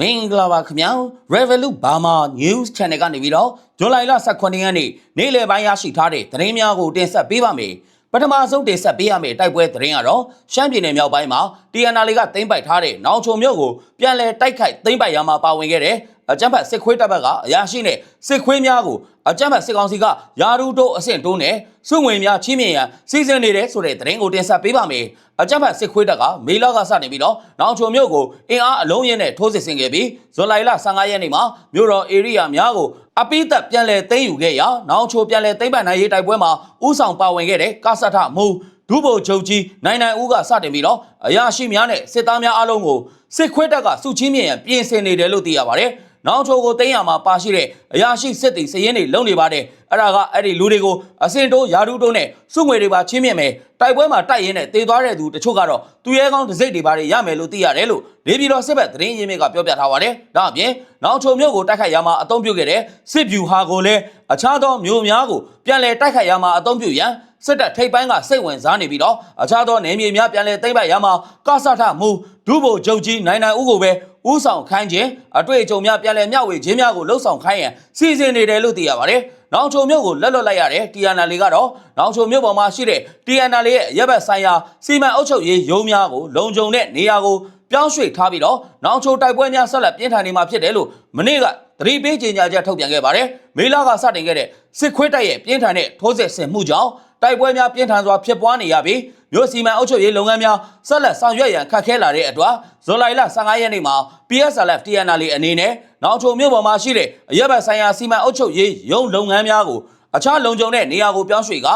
မင်္ဂလာပါခင်ဗျာ Revolut Burma News Channel ကနေပြီးတော့ဇွန်လလ18ရက်နေ့နေ့လယ်ပိုင်းရရှိထားတဲ့သတင်းများကိုတင်ဆက်ပေးပါမယ်ပထမဆုံးတင်ဆက်ပေးရမယ့်တိုက်ပွဲသတင်းကတော့ရှမ်းပြည်နယ်မြောက်ပိုင်းမှာ TNL ကသိမ်းပိုက်ထားတဲ့နောင်ချုံမြို့ကိုပြန်လည်တိုက်ခိုက်သိမ်းပိုက်ရမှာပါဝင်ခဲ့တဲ့ အကြမ်းဖက်စစ်ခွေးတပ်ဘက်ကအရာရှိနဲ့စစ်ခွေးများကိုအကြမ်းဖက်စစ်ကောင်စီကယာရူတိုးအဆင့်တိုးနဲ့စွငွေများချင်းမြင်ရန်စီစဉ်နေတဲ့ဆိုတဲ့သတင်းကိုတင်ဆက်ပေးပါမယ်အကြမ်းဖက်စစ်ခွေးတပ်ကမေလကစနေပြီးတော့နောင်ချုံမြို့ကိုအင်အားအလုံးရင်းနဲ့ထိုးစစ်ဆင်ခဲ့ပြီးဇွန်လလ15ရက်နေ့မှာမြို့တော်ဧရိယာများကိုအပိသက်ပြန်လည်သိမ်းယူခဲ့ရာနောင်ချိုပြန်လည်သိမ်းပိုက်နိုင်ရေးတိုက်ပွဲမှာဥဆောင်ပါဝင်ခဲ့တဲ့ကဆထမူဒုဗိုလ်ချုပ်ကြီးနိုင်နိုင်ဦးကစတင်ပြီးတော့အရာရှိများနဲ့စစ်သားများအားလုံးကိုစစ်ခွေးတပ်ကစုချင်းမြင်ရန်ပြင်ဆင်နေတယ်လို့သိရပါတယ်။ နောင်ချိုကိုသိမ်းရမှာပါရှိတဲ့အရာရှိစစ်တီစည်ရင်းတွေလုံနေပါတယ်။အဲ့ဒါကအဲ့ဒီလူတွေကိုအစင်တိုးယာဒူတိုးနဲ့စုငွေတွေပါချင်းမြင်မယ်။တိုက်ပွဲမှာတိုက်ရင်နဲ့တေသွားတဲ့သူတချို့ကတော့သူရဲကောင်းတစ်စိတ်တွေပါရမယ်လို့သိရတယ်လို့နေပြည်တော်စစ်ဘက်သတင်းရင်းမြစ်ကပြောပြထားပါတယ်။ဒါအပြင်နောင်ချိုမြို့ကိုတိုက်ခိုက်ရမှာအုံပြုခဲ့တဲ့စစ်ဗျူဟာကိုလည်းအခြားသောမျိုးများကိုပြန်လည်တိုက်ခိုက်ရမှာအုံပြုရန် စစ်တပ်ထိပ်ပိုင်းကစိတ်ဝင်စားနေပြီးတော့အခြားသောနေမြေများပြန်လည်သိမ်းပိုက်ရမှာကဆထမူဒုဗိုလ်ချုပ်ကြီးနိုင်နိုင်ဦးကိုပဲဥဆောင်ခိုင်းခြင်းအတွေ့အကြုံများပြန်လည်မျှဝေခြင်းများကိုလှုပ်ဆောင်ခိုင်းရန်စီစဉ်နေတယ်လို့သိရပါတယ်။နောင်ချုံမြို့ကိုလက်လွတ်လိုက်ရတဲ့ TNL ကတော့နောင်ချုံမြို့ပေါ်မှာရှိတဲ့ TNL ရဲ့ရပ်ဘက်ဆိုင်ရာစီမံအုပ်ချုပ်ရေးရုံးများကိုလုံခြုံတဲ့နေရာကိုပြောင်းရွှေ့ထားပြီးတော့နောင်ချိုတိုက်ပွဲများဆက်လက်ပြင်းထန်နေမှာဖြစ်တယ်လို့မနေ့ကသတိပေးကြေညာချက်ထုတ်ပြန်ခဲ့ပါတယ်။မေလာကစတင်ခဲ့တဲ့စစ်ခွေးတိုက်ရဲ့ပြင်းထန်တဲ့ထိုးစစ်ဆင်မှုကြောင့် တိုက်ပွဲများပြင်းထန်စွာဖြစ်ပွားနေရပြီးမြို့စီမံအုပ်ချုပ်ရေးလုပ်ငန်းများဆက်လက်ဆောင်ရွက်ရန်ခက်ခဲလာတဲ့အတွက်ဇွန်လလ15ရက်နေ့မှာ PSLF TNL အနေနဲ့နောင်ချိုမြို့ပေါ်မှာရှိတဲ့အရက်ဘတ်ဆိုင်ရာစီမံအုပ်ချုပ်ရေးရုံးလုပ်ငန်းများကိုအခြားလုံခြုံတဲ့နေရာကိုပြောင်းရွှေ့က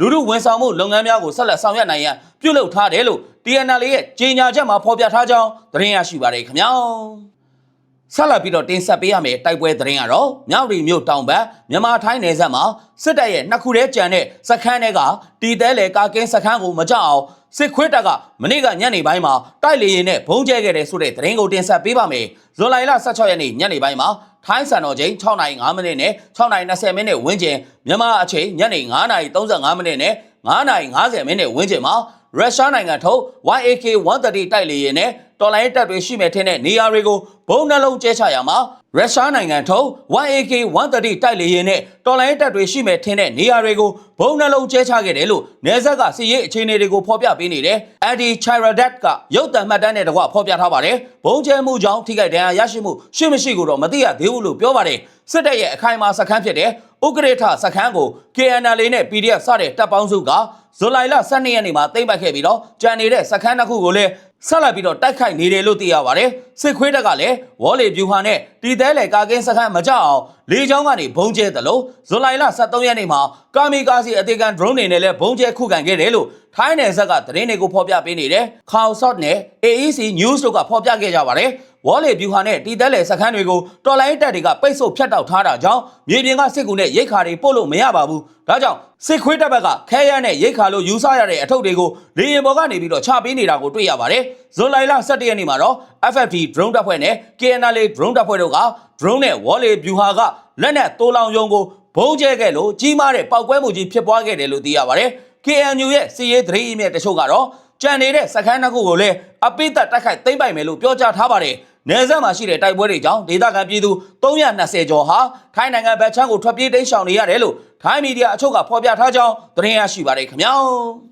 လူမှုဝန်ဆောင်မှုလုပ်ငန်းများကိုဆက်လက်ဆောင်ရွက်နိုင်ရန်ပြုလုပ်ထားတယ်လို့ TNL ရဲ့ကြေညာချက်မှာဖော်ပြထားကြောင်းသတင်းရရှိပါတယ်ခင်ဗျာ ဆက်လက်ပြီးတော့တင်ဆက်ပေးရမယ့်တိုက်ပွဲသတင်းကတော့မြောက်ရီမြို့တောင်ဘက်မြန်မာထိုင်းနယ်စပ်မှာစစ်တပ်ရဲ့နှစ်ခုတည်းကြံတဲ့စခန်းတွေကတီတဲလေကာကင်းစခန်းကိုမကြောက်အောင်စစ်ခွေးတပ်ကမနေ့ကညနေပိုင်းမှာတိုက်လေရင်နဲ့ဘုံကျဲခဲ့တဲ့ဆိုတဲ့သတင်းကိုတင်ဆက်ပေးပါမယ်ဇွန်လ16ရက်နေ့ညနေပိုင်းမှာထိုင်းစံတော်ချိန်6:05မိနစ်နဲ့6:20မိနစ်ဝန်းကျင်မြန်မာအချိန်ညနေ9:35မိနစ်နဲ့9:50မိနစ်ဝန်းကျင်မှာ ရုရှားနိုင်ငံထုတ် YAK 130 တိုက်လေယာဉ်နဲ့တော်လိုင်းတပ်တွေရှိမဲ့ထင်းတဲ့နေရာတွေကိုဘုံနှလုံးကျဲချရမှာရုရှားနိုင်ငံထုတ် YAK 130 တိုက်လေယာဉ်နဲ့တော်လိုင်းတပ်တွေရှိမဲ့ထင်းတဲ့နေရာတွေကိုဘုံနှလုံးကျဲချခဲ့တယ်လို့နေဆက်ကစီရေးအခြေအနေတွေကိုဖော်ပြပေးနေတယ်။ Adi Chiradat ကရုပ်သံမှတ်တမ်းနဲ့တကွဖော်ပြထားပါတယ်။ဘုံကျဲမှုကြောင့်ထိခိုက်ဒဏ်ရာရရှိမှုရှိမရှိကိုတော့မသိရသေးဘူးလို့ပြောပါတယ်။စစ်တပ်ရဲ့အခိုင်အမာစခန်းဖြစ်တဲ့ ဥက္ကရေထစခန်းကို KNL နဲ့ PDF စတဲ့တပ်ပေါင်းစုကဇူလိုင်လ12ရက်နေ့မှာသိမ်းပိုက်ခဲ့ပြီးတော့ကြံနေတဲ့စခန်းတစ်ခုကိုလည်းဆက်လက်ပြီးတော့တိုက်ခိုက်နေတယ်လို့သိရပါတယ်စစ်ခွေးတပ်ကလည်းဝေါ်လီဗျူဟာနဲ့ တီသဲလေကာကင်းစခန်းမကြောက်အောင်လေကြောင်းကနေဘုံကျဲတယ်လို့ဇူလိုင်လ23ရက်နေ့မှာကာမီကာစီအသေးခံ drone တွေနဲ့လည်းဘုံကျဲခုခံခဲ့တယ်လို့ထိုင်းနယ်ဆက်ကသတင်းတွေကိုဖော်ပြပေးနေတယ်ခေါဆော့နဲ့ AEC News တို့ကဖော်ပြခဲ့ကြပါတယ်ဝေါ်လီဗျူဟာနဲ့တီသဲလေစခန်းတွေကိုတော်လိုင်းတပ်တွေကပိတ်ဆို့ဖျက်တောက်ထားတာကြောင့်မြေပြင်ကစစ်ကူနဲ့ရိတ်ခါတွေပို့လို့မရပါဘူးဒါကြောင့်စစ်ခွေးတပ်ဘက်ကခဲရမ်းနဲ့ရိတ်ခါလို့ယူဆရတဲ့အထုပ်တွေကိုလေရင်ပေါ်ကနေပြီးတော့ချပေးနေတာကိုတွေ့ရပါတယ် ဇွန်လလ17ရက်နေ့မှာတော့ FFT drone တပ်ဖွဲ့နဲ့ KNL drone တပ်ဖွဲ့တို့က drone နဲ့ wall view ဟာကလက်နက်တိုးလောင်ယုံကိုဘုံကျဲခဲ့လို့ကြီးမားတဲ့ပောက်ကွဲမှုကြီးဖြစ်ပွားခဲ့တယ်လို့သိရပါတယ် KNU ရဲ့စီရေးသတင်းအမြဲတချို့ကတော့ကြံနေတဲ့စခန်းတစ်ခုကိုလည်းအပိသက်တိုက်ခိုက်သိမ်းပိုက်မယ်လို့ပြောကြားထားပါတယ်နယ်စပ်မှာရှိတဲ့တိုက်ပွဲတွေကြောင့်ဒေသခံပြည်သူ320ကျော်ဟာထိုင်းနိုင်ငံဗတ်ချမ်းကိုထွက်ပြေးတိမ်းရှောင်နေရတယ်လို့ထိုင်းမီဒီယာအချို့ကဖော်ပြထားကြောင်းသတင်းရရှိပါတယ်ခင်ဗျာ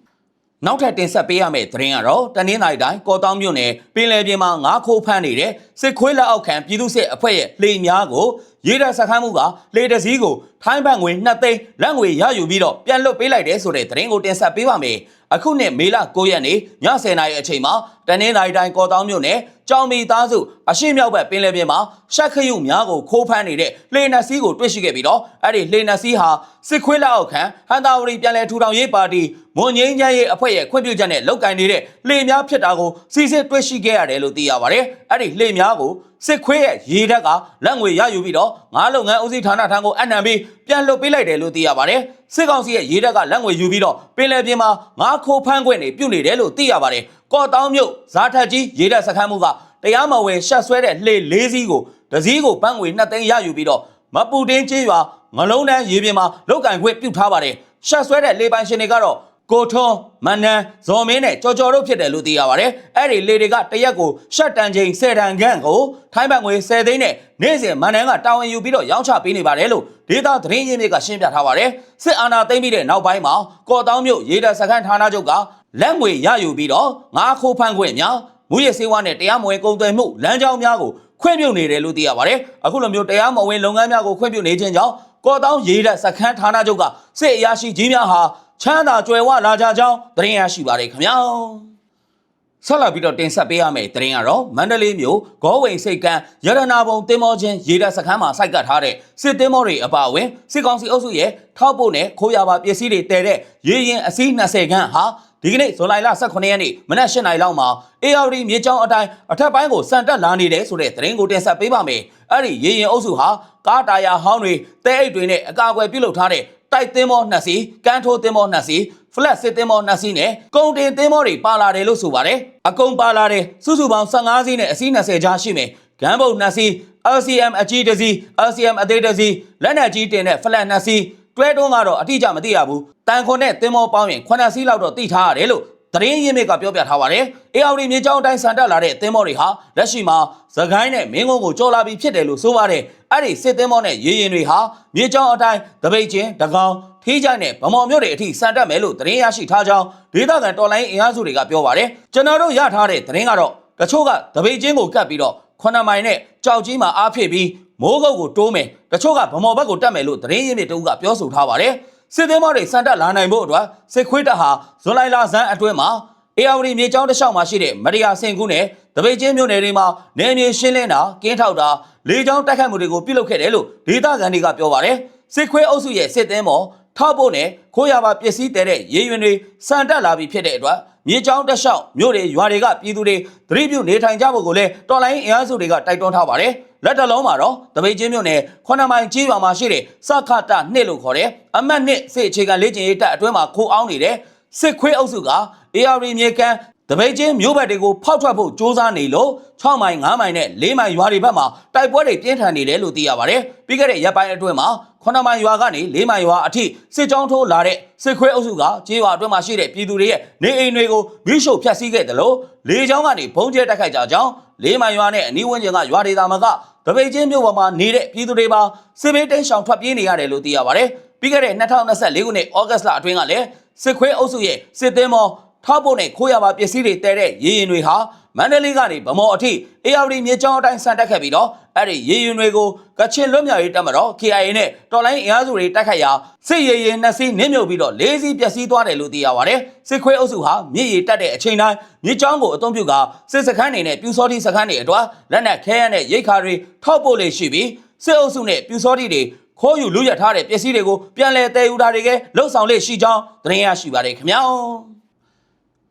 နောက်ထပ်တင်ဆက်ပေးရမယ့်သတင်းကတော့တနင်္လာရီတိုင်းကော်တောင်းမြို့နယ်ပင်လယ်ပြင်မှာငါးခိုးဖမ်းနေတဲ့စစ်ခွေးလက်အောက်ခံပြည်သူစစ်အဖွဲ့ရဲ့လှေများကို ရေတပ်စခန်းမှုကလှေတစည်းကိုထိုင်းဘတ်ငွေ2သိန်းလက်ငွေရယူပြီးတော့ပြန်လွတ်ပေးလိုက်တယ်ဆိုတဲ့သတင်းကိုတင်ဆက်ပေးပါမယ်။အခုနှစ်မေလ9ရက်နေ့ည10:00နာရီအချိန်မှာတနင်္လာရီတိုင်းကော်တောင်းမြို့နယ်ကြောင်မီသားစုအရှိမြောက်ဘက်ပင်လယ်ပြင်မှာရှက်ခရုများကိုခိုးဖမ်းနေတဲ့လှေနက်စီးကိုတွေ့ရှိခဲ့ပြီးတော့အဲ့ဒီလှေနက်စီးဟာစစ်ခွေးလက်အောက်ခံဟန်တာဝရီပြန်လည်ထူထောင်ရေးပါတီမွန်ငင်းချမ်းရေးအဖွဲ့ရဲ့ခွင့်ပြုချက်နဲ့လုတ်ကင်နေတဲ့လှေများဖြစ်တာကိုစီစစ်တွေ့ရှိခဲ့ရတယ်လို့သိရပါတယ်။အဲ့ဒီလှေများကို စစ်ခွေးရဲ့ရေဓာတ်ကလက်ငွေရယူပြီးတော့ငါးလုပ်ငန်းဦးစီးဌာနထံကိုအနှံပြီးပြန်လွတ်ပေးလိုက်တယ်လို့သိရပါတယ်။စစ်ကောင်စီရဲ့ရေဓာတ်ကလက်ငွေယူပြီးတော့ပင်လယ်ပြင်မှာငါးခိုးဖမ်းခွင့်တွေပြုနေတယ်လို့သိရပါတယ်။ကော့တောင်းမြို့ဇာထက်ကြီးရေဓာတ်စခန်းမှုကတရားမဝင်ရှက်ဆွဲတဲ့လှေလေးစီးကိုတစည်းကိုပန်းငွေ2သိန်းရယူပြီးတော့မပူတင်းကျေးရွာငလုံးတန်းရေပြင်မှာလောက်ကင်ခွင့်ပြုထားပါတယ်။ရှက်ဆွဲတဲ့လေပိုင်ရှင်တွေကတော့ ကိုထွန်းမန်နန်ဇော်မင်းနဲ့ကြော်ကြော်တို့ဖြစ်တယ်လို့သိရပါတယ်အဲ့ဒီလေတွေကတရက်ကိုရှက်တန်ချိန်10တန်ခန့်ကိုထိုင်းဘတ်ငွေ10သိန်းနဲ့နေ့စဉ်မန်နန်ကတာဝန်ယူပြီးတော့ရောင်းချပေးနေပါတယ်လို့ဒေတာသတင်းရင်းမြစ်ကရှင်းပြထားပါတယ်စစ်အာဏာသိမ်းပြီးတဲ့နောက်ပိုင်းမှာကော်တောင်းမြို့ရေတပ်စခန်းဌာနချုပ်ကလက်ငွေရယူပြီးတော့ငါးခိုးဖမ်းခွင့်များမူရစေဝါနဲ့တရားမဝင်ကုန်သွယ်မှုလမ်းကြောင်းများကိုခွင့်ပြုနေတယ်လို့သိရပါတယ်အခုလိုမျိုးတရားမဝင်လုပ်ငန်းများကိုခွင့်ပြုနေခြင်းကြောင့်ကော်တောင်းရေတပ်စခန်းဌာနချုပ်ကစစ်အရာရှိကြီးများဟာ ချမ်းသာကြွယ်ဝလာကြကြောင်းသတင်းရရှိပါတယ်ခင်ဗျာဆက်လက်ပြီးတော့တင်ဆက်ပေးရမယ့်သတင်းကတော့မန္တလေးမြို့ဂေါ်ဝိန်စိတ်ကန်းရတနာပုံတင်မောချင်းရေတပ်စခန်းမှာစိုက်ကပ်ထားတဲ့စစ်တင်မောတွေအပါအဝင်စစ်ကောင်စီအုပ်စုရဲ့ထောက်ပို့နဲ့ခိုးရပါပစ္စည်းတွေတည်တဲ့ရေရင်အစီး20ခန်းဟာဒီကနေ့ဇွန်လ18ရက်နေ့မနက်8နာရီလောက်မှာ ARD မြေကြောင်းအတိုင်းအထက်ပိုင်းကိုစံတက်လာနေတယ်ဆိုတဲ့သတင်းကိုတင်ဆက်ပေးပါမယ်။အဲ့ဒီရေရင်အုပ်စုဟာကားတာယာဟောင်းတွေတဲအိတ်တွေနဲ့အကာအကွယ်ပြုလုပ်ထားတဲ့ တိုက်သင်းမောနှစ်စီး၊ကန်းထိုးသင်းမောနှစ်စီး flat စစ်သင်းမောနှစ်စီးနဲ့ကုန်တင်သင်းမောတွေပါလာတယ်လို့ဆိုပါတယ်။အကုန်ပါလာတယ်စုစုပေါင်း15စီးနဲ့အစီး20ကြားရှိမယ်။ဂမ်းဘုတ်နှစ်စီး LCM အကြီးတစ်စီး LCM အသေးတစ်စီးလက်နက်ကြီးတင်တဲ့ flat နှစ်စီးတွဲတွန်းကတော့အတိအကျမသိရဘူး။တန်ခွန်နဲ့သင်းမောပေါင်းရင်9စီးလောက်တော့တိထားရတယ်လို့ သတင်းရင်းမြစ်ကပြောပြထားပါတယ်။ ARD မြေကြောင်းအတိုင်းစံတက်လာတဲ့သင်းမောတွေဟာလက်ရှိမှာသခိုင်းနဲ့မင်းကုန်းကိုကြော်လာပြီးဖြစ်တယ်လို့ဆိုပါတယ်။အဲ့ဒီစစ်သင်းမောနဲ့ရေရင်တွေဟာမြေကြောင်းအတိုင်းတပိတ်ချင်းတကောင်ထေးကြိုင်နဲ့ဗမော်မြို့တွေအထိစံတက်မယ်လို့သတင်းရရှိထားကြောင်းဒေသခံတော်လိုင်းအင်အားစုတွေကပြောပါတယ်။ကျွန်တော်တို့ရထားတဲ့သတင်းကတော့တချို့ကတပိတ်ချင်းကိုကတ်ပြီးတော့ခွနမိုင်နဲ့ကြောက်ကြီးမှာအားဖြစ်ပြီးမိုးကုတ်ကိုတိုးမယ်တချို့ကဗမော်ဘက်ကိုတက်မယ်လို့သတင်းရင်းမြစ်တူကပြောဆိုထားပါတယ်။ စစ်သေးမောတွေစံတက်လာနိုင်ဖို့အတွက်စစ်ခွေးတပ်ဟာဇွန်လလာဇန်အတွင်းမှာအေယာဝတီမြေကျောင်းတစ်လျှောက်မှာရှိတဲ့မရိယာစင်ကူးနဲ့တပိတ်ချင်းမြို့နယ်တွေမှာနေမြေရှင်းလင်းတာကင်းထောက်တာလေကြောင်းတိုက်ခိုက်မှုတွေကိုပြုလုပ်ခဲ့တယ်လို့ဒေသခံတွေကပြောပါတယ်စစ်ခွေးအုပ်စုရဲ့စစ်သေးမောထောက်ဖို့နဲ့ခိုးရပါပစ္စည်းတဲတဲ့ရေရင်တွေစံတက်လာပြီးဖြစ်တဲ့အတွက် မြေကျောင်းတစ်လျှောက်မြို့တွေရွာတွေကပြည်သူတွေသတိပြုနေထိုင်ကြဖို့ကိုလည်းတော်လိုင်းအင်အားစုတွေကတိုက်တွန်းထားပါတယ်လက်တလုံးမှာတော့တပိတ်ချင်းမြို့နယ်ခွနမိုင်ကြီးရွာမှာရှိတဲ့စခတာနှစ်လို့ခေါ်တဲ့အမတ်နှစ်စစ်အခြေခံလေ့ကျင့်ရေးတပ်အတွင်းမှာခိုးအောင်နေတဲ့စစ်ခွေးအုပ်စုက AR မြေကန် တပိတ်ချင်းမြို့ဘက်တွေကိုဖောက်ထွက်ဖို့စ조사နေလို့6မိုင်9မိုင်နဲ့4မိုင်ရွာတွေဘက်မှာတိုက်ပွဲတွေပြင်းထန်နေတယ်လို့သိရပါတယ်ပြီးခဲ့တဲ့ရက်ပိုင်းအတွင်းမှာ9မိုင်ရွာကနေ4မိုင်ရွာအထိစစ်ကြောင်းထိုးလာတဲ့စစ်ခွေးအုပ်စုကကြေးရွာအတွင်းမှာရှိတဲ့ပြည်သူတွေရဲ့နေအိမ်တွေကိုမိရှို့ဖျက်ဆီးခဲ့တယ်လို့လေကြောင်းကနေဘုံကျဲတိုက်ခိုက်ကြကြောင်း၄မိုင်ရွာနဲ့အနီးဝန်းကျင်ကရွာဒေသမှာကတပိတ်ချင်းမြို့ပေါ်မှာနေတဲ့ပြည်သူတွေပါစစ်ဘေးတိမ်းရှောင်ထွက်ပြေးနေရတယ်လို့သိရပါတယ်ပြီးခဲ့တဲ့2024ခုနှစ်ဩဂတ်လအတွင်းကလည်းစစ်ခွေးအုပ်စုရဲ့စစ်သင်းမော ထောက်ဖို့နဲ့ခိုးရပါပစ္စည်းတွေတဲတဲ့ရေရင်တွေဟာမန္တလေးကနေဗမော်အထိ ARD မြေကြောင်းအတိုင်းဆန်တက်ခဲ့ပြီးတော့အဲ့ဒီရေရင်တွေကိုကချင်လွတ်မြောက်ရေးတပ်မတော် KIA နဲ့တော်လိုင်းအင်အားစုတွေတိုက်ခိုက်ရာစစ်ရေရင်နှစ်စီးနင်းမြုပ်ပြီးတော့လေးစီးပျက်စီးသွားတယ်လို့သိရပါတယ်စစ်ခွေးအုပ်စုဟာမြေရီတက်တဲ့အချိန်တိုင်းမြေကြောင်းကိုအုံပြုကစစ်စခန်းတွေနဲ့ပြူစောတိစခန်းတွေအတွက်လက်နက်ခဲယမ်းနဲ့ရိတ်ခါတွေထောက်ပို့လေရှိပြီးစစ်အုပ်စုနဲ့ပြူစောတိတွေခိုးယူလူရထားတဲ့ပစ္စည်းတွေကိုပြန်လည်တည်ယူတာတွေကလှုပ်ဆောင်လေရှိကြောင်းသတင်းရရှိပါတယ်ခင်ဗျာ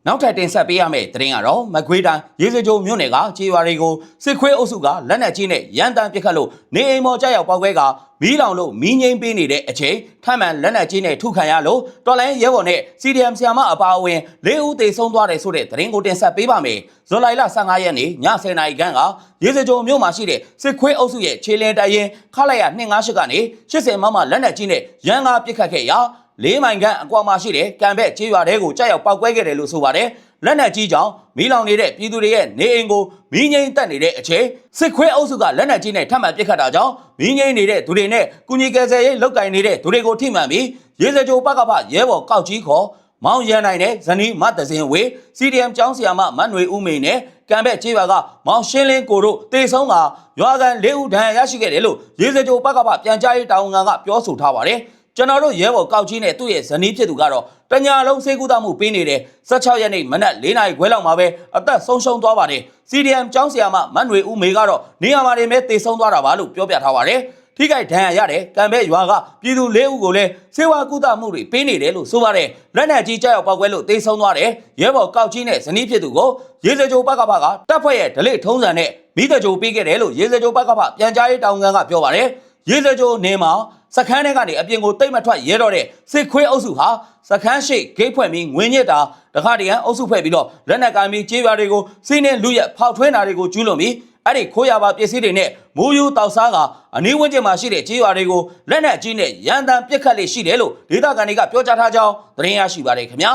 နောက်ထပ်တင်ဆက်ပေးရမယ့်သတင်းကတော့မကွေးတိုင်းရေစကြိုမြို့နယ်ကခြေရွာတွေကိုစစ်ခွေးအုပ်စုကလက်နက်ကြီးနဲ့ရန်တမ်းပစ်ခတ်လို့နေအိမ်ပေါ်ကြောက်ရောက်ပောက်ခွဲကမီးလောင်လို့မီးငိမ့်ပေးနေတဲ့အချိန်ထမှန်လက်နက်ကြီးနဲ့ထုခံရလို့တော်လိုင်းရဲဘော်နဲ့ CDM ဆီယာမအပါအဝင်၄ဦးသေဆုံးသွားတယ်ဆိုတဲ့သတင်းကိုတင်ဆက်ပေးပါမယ်။ဇွန်လ15ရက်နေ့ည10:00နာရီခန့်ကရေစကြိုမြို့မှာရှိတဲ့စစ်ခွေးအုပ်စုရဲ့ခြေလင်းတိုင်ရင်ခလာရ258ကနေ80မမလက်နက်ကြီးနဲ့ရန်ကားပစ်ခတ်ခဲ့ရာ လေးမိုင်ခန့်အကွာမှာရှိတဲ့ကံဘက်ကျေးရွာတဲကိုကြောက်ရောက်ပောက်ကွဲခဲ့တယ်လို့ဆိုပါတယ်။လက်နက်ကြီးကြောင့်မီးလောင်နေတဲ့ပြည်သူတွေရဲ့နေအိမ်ကိုမီးငိမ့်တက်နေတဲ့အချိန်စစ်ခွေးအုပ်စုကလက်နက်ကြီးနဲ့ထပ်မံပစ်ခတ်တာကြောင့်မီးငိမ့်နေတဲ့သူတွေနဲ့ကုညီကယ်ဆယ်ရေးလောက်ကင်နေတဲ့သူတွေကိုထိမှန်ပြီးရေစကြိုပကဖရဲဘော်ကောက်ကြီးခေါ်မောင်ရန်နိုင်နဲ့ဇနီးမတစင်ဝေ CDM ကျောင်းဆရာမမန်နွေဦးမိန်နဲ့ကံဘက်ကျေးရွာကမောင်ရှင်းလင်းကိုတို့တေဆုံးကရွာကန်၄ဦးဒဏ်ရာရရှိခဲ့တယ်လို့ရေစကြိုပကဖပြန်ကြားရေးတာဝန်ခံကပြောဆိုထားပါတယ်။ ကျွန်တော်တို့ရဲဘော်ကောက်ကြီးနဲ့သူ့ရဲ့ဇနီးဖြစ်သူကတော့တညာလုံးစေကူတာမှုပေးနေတယ်16ရက်နေ့မနက်၄နာရီခွဲလောက်မှာပဲအသက်ဆုံးရှုံးသွားပါတယ် CDM ကျောင်းဆရာမမန်နွေဦးမေကတော့နေရာမှာနေမဲ့တေဆုံးသွားတာပါလို့ပြောပြထားပါတယ်ထိခိုက်ဒဏ်ရာရတယ်ကံဘဲရွာကပြည်သူ၄ဦးကိုလည်းစေဝါကုသမှုတွေပေးနေတယ်လို့ဆိုပါတယ်လက်နက်ကြီးကြောက်ပောက်ကွဲလို့တေဆုံးသွားတယ်ရဲဘော်ကောက်ကြီးနဲ့ဇနီးဖြစ်သူကိုရေစကြိုပကပကတပ်ဖွဲ့ရဲ့ဒလိထုံးစံနဲ့မိတကြိုပေးခဲ့တယ်လို့ရေစကြိုပကပပြန်ကြားရေးတောင်ခံကပြောပါတယ်ရေစကြိုနေမှာ စခန်းထဲကနေအပြင်ကိုတိတ်မထွက်ရဲတော့တဲ့စစ်ခွေးအုပ်စုဟာစခန်းရှိဂိတ်ဖွဲ့ပြီးငွေညစ်တာတခါတရံအုပ်စုဖွဲ့ပြီးတော့လက်နက်ကိုင်ပြီးကြေးပြားတွေကိုစီးနှင်းလူရက်ဖောက်ထွင်းတာတွေကိုကျူးလွန်ပြီးအဲ့ဒီခိုးရပါပစ္စည်းတွေနဲ့မိုးယူတောက်စားကအနီးဝန်းကျင်မှာရှိတဲ့ကြေးရွာတွေကိုလက်နက်ကြီးနဲ့ရန်တမ်းပစ်ခတ်လေးရှိတယ်လို့ဒေသခံတွေကပြောကြားထားကြောင်းသတင်းရရှိပါတယ်ခင်ဗျာ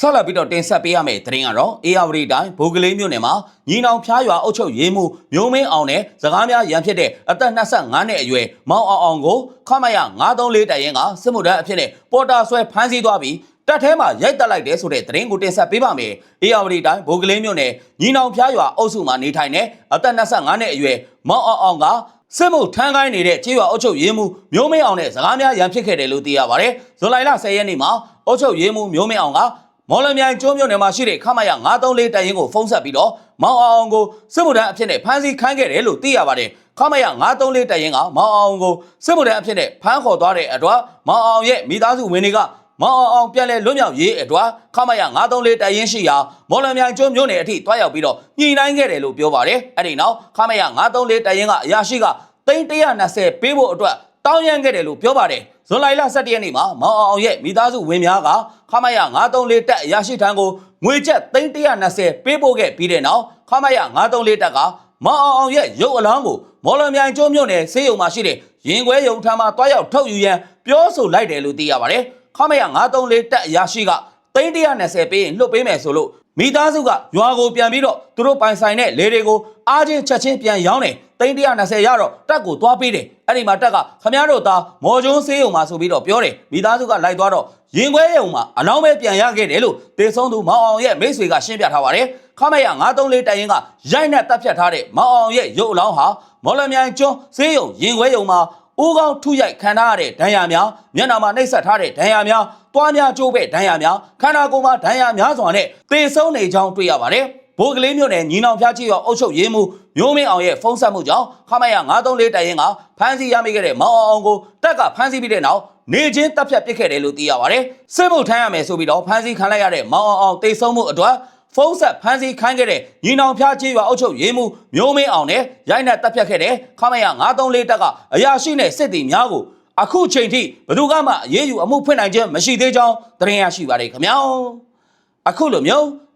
ဆက်လက်ပြီးတော့တင်ဆက်ပေးရမယ့်သတင်းကတော့အေယာဝတီတိုင်းဘိုးကလေးမြို့နယ်မှာညီနောင်ဖျားရွာအုပ်ချုပ်ရေးမှုမျိုးမင်းအောင်နဲ့စကားများရန်ဖြစ်တဲ့အသက်25နှစ်အရွယ်မောင်အောင်အောင်ကိုခမရ934တိုင်ရင်ကစစ်မှုထမ်းအဖြစ်နဲ့ပေါ်တာဆွဲဖမ်းဆီးသွားပြီးတပ်ထဲမှာရိုက်တက်လိုက်တယ်ဆိုတဲ့သတင်းကိုတင်ဆက်ပေးပါမယ်။အေယာဝတီတိုင်းဘိုးကလေးမြို့နယ်ညီနောင်ဖျားရွာအုပ်စုမှာနေထိုင်တဲ့အသက်25နှစ်အရွယ်မောင်အောင်အောင်ကစစ်မှုထမ်းကိုင်းနေတဲ့ကြေးရွာအုပ်ချုပ်ရေးမှုမျိုးမင်းအောင်နဲ့စကားများရန်ဖြစ်ခဲ့တယ်လို့သိရပါတယ်။ဇွန်လ10ရက်နေ့မှာအုပ်ချုပ်ရေးမှုမျိုးမင်းအောင်က မော်လမြိုင်ကျွန်းမြို့နယ်မှာရှိတဲ့ခမရ934တိုင်ရင်ကိုဖုံးဆက်ပြီးတော့မောင်အောင်အောင်ကိုစစ်မှုထမ်းအဖြစ်နဲ့ဖမ်းဆီးခိုင်းခဲ့တယ်လို့သိရပါတယ်။ခမရ934တိုင်ရင်ကမောင်အောင်ကိုစစ်မှုထမ်းအဖြစ်နဲ့ဖမ်းခေါ်သွားတဲ့အတွက်မောင်အောင်ရဲ့မိသားစုဝင်တွေကမောင်အောင်အောင်ပြန်လဲလွတ်မြောက်ရေးအတွက်ခမရ934တိုင်ရင်ရှိရာမော်လမြိုင်ကျွန်းမြို့နယ်အထိတွားရောက်ပြီးတော့ညှိနှိုင်းခဲ့တယ်လို့ပြောပါတယ်။အဲ့ဒီနောက်ခမရ934တိုင်ရင်ကအရာရှိကသိန်း120ပေးဖို့အတွက် တောင်းရမ်းခဲ့တယ်လို့ပြောပါတယ်။ဇွန်လ17ရက်နေ့မှာမောင်အောင်အောင်ရဲ့မိသားစုဝင်များကခမရ934တက်အရာရှိထံကိုငွေကျပ်သိန်း120ပေးပို့ခဲ့ပြီးတဲ့နောက်ခမရ934တက်ကမောင်အောင်အောင်ရဲ့ရုပ်အလောင်းကိုမော်လမြိုင်ကျွန်းမြို့နယ်ဆေးရုံမှာရှိတဲ့ရင်ခွဲရုံထမ်းမှာတွားရောက်ထုတ်ယူရန်ပြောဆိုလိုက်တယ်လို့သိရပါတယ်။ခမရ934တက်အရာရှိကသိန်း120ပေးရင်လွှတ်ပေးမယ်ဆိုလို့မိသားစုကရွာကိုပြန်ပြီးတော့သူတို့ပိုင်ဆိုင်တဲ့လေတွေကိုအားချင်းချက်ချင်းပြန်ရောင်းတယ် သိန်း120ရတော့တက်ကိုသွားပေးတယ်အဲ့ဒီမှာတက်ကခမရတို့သားမော်ကျုံးဆေးရုံမှာဆိုပြီးတော့ပြောတယ်မိသားစုကလိုက်သွားတော့ရင်ခွဲရုံမှာအလောင်းပဲပြန်ရခဲ့တယ်လို့တေဆုံးသူမောင်အောင်ရဲ့မိတ်ဆွေကရှင်းပြထားပါတယ်ခမရ934တိုင်ရင်ကရိုက်နဲ့တပ်ဖြတ်ထားတဲ့မောင်အောင်ရဲ့ရုပ်အလောင်းဟာမော်လမြိုင်ကျွန်းဆေးရုံရင်ခွဲရုံမှာဦးကောင်းထုရိုက်ခံထားရတဲ့ဒဏ်ရာများမျက်နှာမှာနှိပ်စက်ထားတဲ့ဒဏ်ရာများတွားများကျိုးပဲ့ဒဏ်ရာများခန္ဓာကိုယ်မှာဒဏ်ရာများစွာနဲ့သေဆုံးနေကြောင်းတွေ့ရပါတယ်ဘိုးကလေးမြို့နယ်ညီနောင်ဖျားချီရောအုပ်ချုပ်ရေးမှု မျိုးမင်းအောင်ရဲ့ဖုံးဆက်မှုကြောင့်ခမရ934တိုင်ရင်ကဖမ်းဆီးရမိခဲ့တဲ့မောင်အောင်ကိုတက်ကဖမ်းဆီးပြီးတဲ့နောက်နေချင်းတပ်ဖြတ်ပစ်ခဲ့တယ်လို့သိရပါတယ်စစ်မှုထမ်းရမယ်ဆိုပြီးတော့ဖမ်းဆီးခံလိုက်ရတဲ့မောင်အောင်အောင်သေဆုံးမှုအတွက်ဖုံးဆက်ဖမ်းဆီးခိုင်းခဲ့တဲ့ညီနောင်ဖျားချေးရွာအုပ်ချုပ်ရေးမှုမျိုးမင်းအောင်နဲ့ရိုက်နှက်တပ်ဖြတ်ခဲ့တဲ့ခမရ934တက်ကအရာရှိနဲ့စစ်တီများကိုအခုချိန်ထိဘယ်သူမှအရေးယူအမှုဖွင့်နိုင်ခြင်းမရှိသေးကြောင်းသတင်းရရှိပါတယ်ခင်ဗျာအခုလိုမျိုး